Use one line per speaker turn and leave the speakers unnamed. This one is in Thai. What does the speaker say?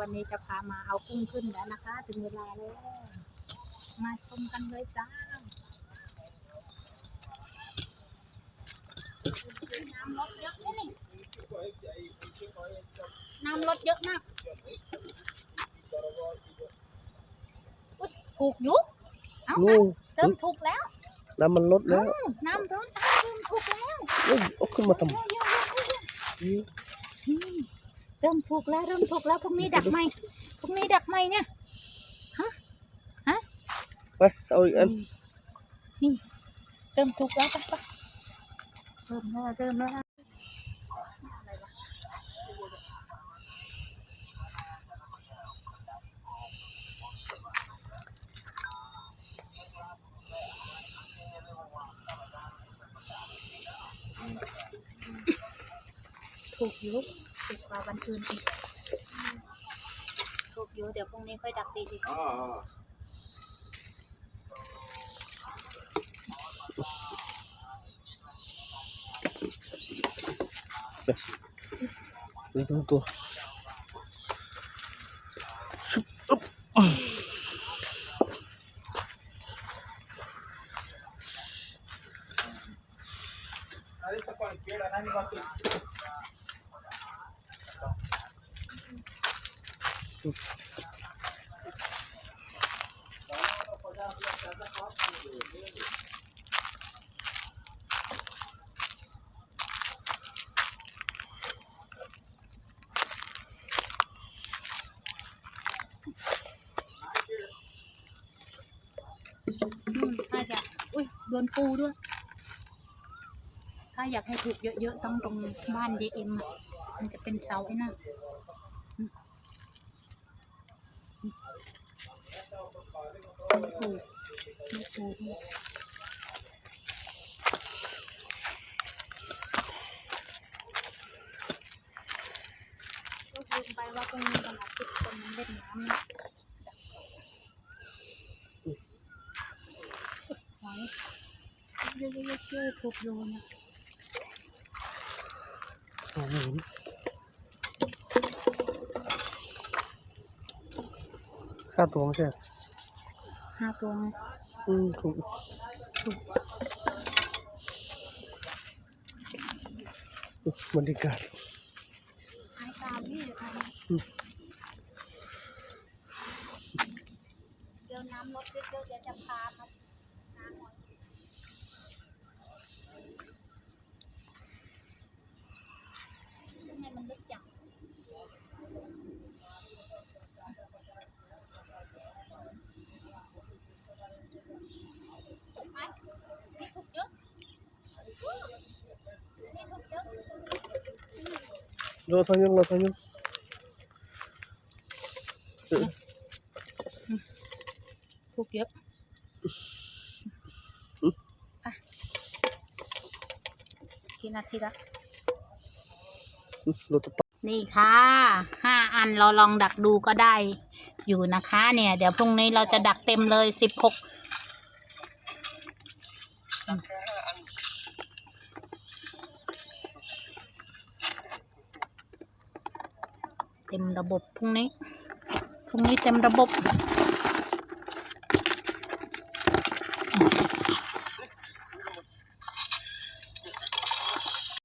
วันนี้จะพามาเอากุ้งขึ้นแล้วนะคะ ถึงเวลาแล้ว มาชมกันเลยจ้าน้ำลดเยอะเลยนี่น้ำลดเยอะมากอุ๊ยถูกอยุกเอา
นู่
ค่ะ
น
เริ่มถูกแล้ว
น้ำมันลดแล้ว
อืมน้ำเริ่มเริ่มถูกแล้ว
เอ้ยเอาขึ้นมาทำไม
อืม เริ่มถูกแล้วเริ่มถูกแล้วพรุ่งนี้ดักไหมพรุ่งนี้ดักไหมเนี่ย
ไปเอาอีกอัน
นี่เริ่มถูกแล้วปะปะเริ่มแล้วเริ่มแล้วอะไรวะถูกอยุ ถูกกว่าวันอื่นอีกถูกอยุเดี๋ยวพรุ่งนี้ค่อยดักตีอีก
ดูดูตัวชุบอึ๊บ
อืม ถ้าอยาก อุ้ยโดนปูด้วย ถ้าอยากให้ถูกเยอะๆ ต้องตรงบ้านเยเอ็มอะมันจะเป็นเสาไอ้นั่นอืมไม่ถู ก็ลืมไปว่าตรงนี้วันอาทิตย์คนมันเล่นน้ำนะหอยเยอะๆๆๆถูกโยนนะ
เอาหมุนค่าตัวไม่ใช่เหรอ
ห้าตัวไง
อืมถูกบรรยากาศ
หายตามนี่เลยค่ะ
อืม
เดี๋ยวน้ำลดเยอะๆเดี๋ยวจะพามาน้ำหน่อยทำไมมันลึกจังถูกไหมนี่ถูกเยอะนี่ถูกเยอะ
รอทางยังรอทางยังเออ
ถูกเยอะอะกี่นาทีละ
รถต่อ
นี่ค่ะห้าอันเราลองดักดูก็ได้อยู่นะคะเนี่ย เดี๋ยวพรุ่งนี้เราจะดักเต็มเลยสิบหก เต็มระบบพรุ่งนี้ พรุ่งนี้เต็มระบบ